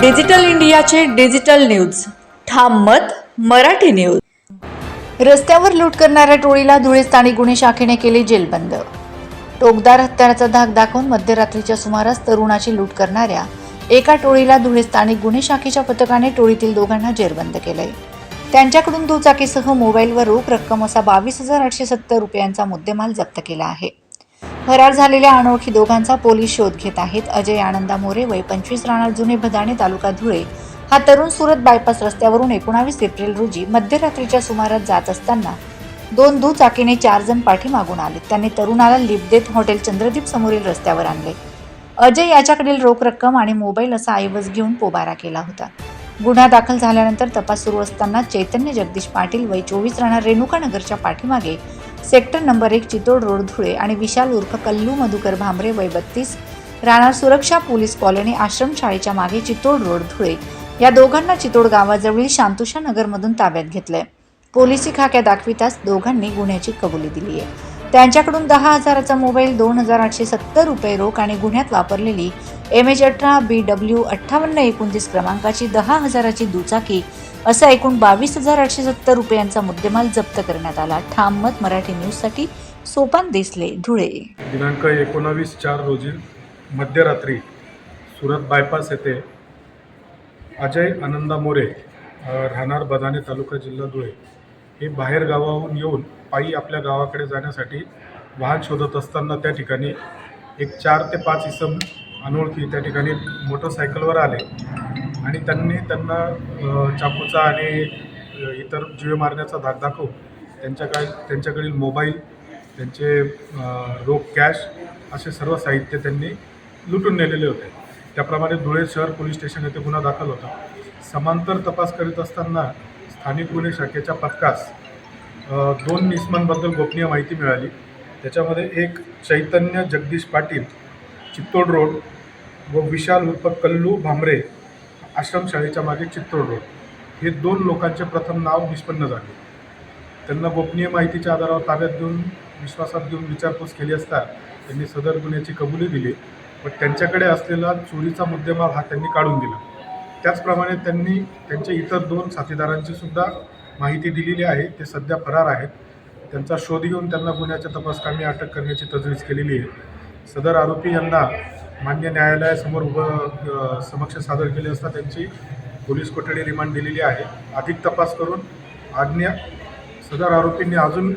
Digital इंडियाचे digital news. ठाम मत मराठी न्यूज. रस्त्यावर लूट करणाऱ्या टोळीला धुळे स्थानिक गुन्हे शाखेने केले जेलबंद. टोकदार हत्याराचा धाक दाखवून मध्यरात्रीच्या सुमारास तरुणाची लूट करणाऱ्या एका टोळीला धुळे स्थानिक गुन्हे शाखेच्या पथकाने टोळीतील दोघांना जेरबंद केलंय त्यांच्याकडून दुचाकीसह मोबाईलवर रोख रक्कम असा बावीस हजार आठशे सत्तर रुपयांचा मुद्देमाल जप्त केला आहे. फरार झालेल्या अनोळखी दोघांचा पोलीस शोध घेत आहेत. अजय आनंदा मोरे वय पंचवीस राहणार जुने भदाणे तालुका धुळे. हा तरुण सुरत बायपास रस्त्यावरून एकोणावीस एप्रिल रोजी मध्यरात्रीच्या सुमारास जात असताना दोन दुचाकीने चार जण पाठीमागून आले. त्यांनी तरुणाला लिफ्ट देत हॉटेल चंद्रदीप समोरील रस्त्यावर आणले. अजय याच्याकडील रोख रक्कम आणि मोबाईल असा ऐवज घेऊन पोबारा केला होता. गुन्हा दाखल झाल्यानंतर तपास सुरू असताना चैतन्य जगदीश पाटील वय चोवीस राहणार रेणुका नगरच्या पाठीमागे सेक्टर नंबर एक चितोड रोड धुळे आणि विशाल उर्फ कल्लू मधुकर भांबरे वय बत्तीस राहणार सुरक्षा पोलीस कॉलनी आश्रमशाळेच्या मागे चितोड रोड धुळे. या दोघांना चितोड गावाजवळील शांतुषा नगरमधून ताब्यात घेतलंय. पोलिसी खाक्या दाखविताच दोघांनी गुन्ह्याची कबुली दिली आहे. त्यांच्याकडून दहा हजाराचा मोबाईल दोन हजार आठशे सत्तर रुपये रोख आणि गुन्ह्यात वापरलेली एम एच अठरा बी डब्ल्यू अठ्ठावन्न एकोणतीस क्रमांकाची दहा हजाराची दुचाकी असा एकूण बावीस हजार आठशे सत्तर रुपयांचा मुद्देमाल जप्त करण्यात आला. ठाम मत मराठी न्यूजसाठी सोपान देसले धुळे. दिनांक एकोणावीस चार रोजी मध्यरात्री सुरत बायपास येथे अजय आनंदा मोरे राहणार बदाने तालुका जिल्हा धुळे हे बाहेर गावाहून येऊन पायी आपल्या गावाकडे जाण्यासाठी वाहन शोधत असताना त्या ठिकाणी एक चार ते पाच इसम अनोळखी त्या ठिकाणी मोटरसायकलवर आले. आणि त्यांनी त्यांना चाकूचा आणि इतर जीवे मारण्याचा धाक दाखवून त्यांच्याकडे त्यांच्याकडील मोबाईल त्यांचे रोख कॅश असे सर्व साहित्य त्यांनी लुटून नेलेले होते. त्याप्रमाणे धुळे शहर पोलीस स्टेशन येथे गुन्हा दाखल होता. समांतर तपास करीत असताना स्थानिक गुन्हे शाखेच्या पथकास दोन निस्मांबद्दल गोपनीय माहिती मिळाली. त्याच्यामध्ये एक चैतन्य जगदीश पाटील चित्तोड रोड व विशाल उर्फ कल्लू भामरे आश्रमशाळेच्या मागे चित्तोड रोड. हे दोन लोकांचे प्रथम नाव निष्पन्न झाले. त्यांना गोपनीय माहितीच्या आधारावर ताब्यात घेऊन विश्वासात घेऊन विचारपूस केली असता त्यांनी सदर गुन्ह्याची कबुली दिली पण त्यांच्याकडे असलेला चोरीचा मुद्देमाल हा त्यांनी काढून दिला. त्याचप्रमाणे त्यांनी त्यांच्या इतर दोन साथीदारांची सुद्धा माहिती दिलेली आहे ते सध्या फरार आहेत. त्यांचा शोध घेऊन त्यांना गुन्ह्याच्या तपासकामी अटक करण्याची तजवीज केलेली आहे. सदर आरोपी यांना मान्य न्यायालयासमोर उभं समक्ष सादर केले असता त्यांची पोलीस कोठडी रिमांड दिलेली आहे. अधिक तपास करून आज्ञा सदर आरोपींनी अजून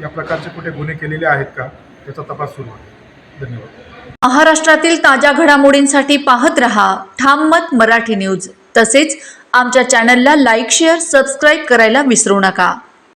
या प्रकारचे कुठे गुन्हे केलेले आहेत का त्याचा तपास सुरू आहे. धन्यवाद. महाराष्ट्रातील ताज्या घडामोडींसाठी पाहत रहा ठाम मत मराठी न्यूज. तसेच आमच्या चॅनलला लाईक शेअर सबस्क्राईब करायला विसरू नका.